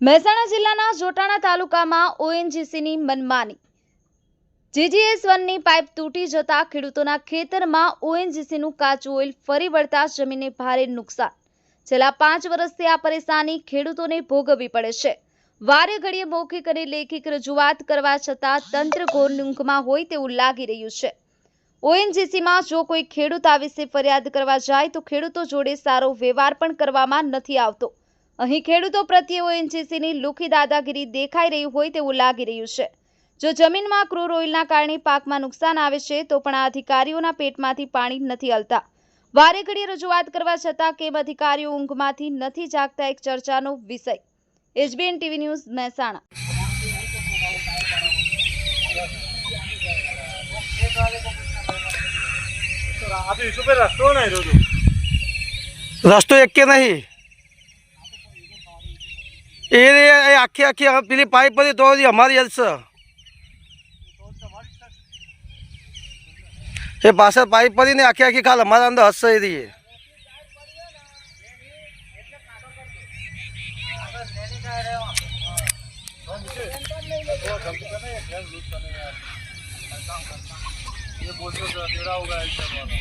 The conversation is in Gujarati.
મહેસાણા જિલ્લાના જોટાણા તાલુકામાં ઓએનજીસીની મનમાની. જીજીએસ વનની પાઇપ તૂટી જતા ખેડૂતોના ખેતરમાં ઓએનજીસીનું કાચું ઓઇલ ફરી વળતા જમીનને ભારે નુકસાન. છેલ્લા પાંચ વર્ષથી આ પરેશાની ખેડૂતોને ભોગવવી પડે છે. વારે ઘડીએ મૌખિક અને લેખિક રજૂઆત કરવા છતાં તંત્ર ઘોર હોય તેવું લાગી રહ્યું છે. ઓએનજીસીમાં જો કોઈ ખેડૂત આ વિશે ફરિયાદ કરવા જાય તો ખેડૂતો જોડે સારો વ્યવહાર પણ કરવામાં નથી આવતો. અહીં ખેડૂતો પ્રત્યે ઓએનજીસીની લુખી દાદાગીરી દેખાઈ રહી હોય તેવું લાગી રહ્યું છે. જો જમીનમાં ક્રૂર ઓઇલના કારણે પાકમાં નુકસાન આવે છે તો પણ આ અધિકારીઓના પેટમાંથી પાણી નથી હલતા. વારે ઘડીએ રજૂઆત કરવા છતાં કેમ અધિકારીઓ ઊંઘમાંથી નથી જાગતા એક ચર્ચાનો વિષય. HBN TV news Mehsana. રસ્તો એક કે નહીં? એ એ આખી આખી આ પેલી પાઇપ બધી તો હજી અમારી જ છે એ પાછળ પાઇપ પડી ને આખી આખી ખાલ અમારા અંદર હશે એ રહી ये बोलते हो तेरा होगा ऐसा वाला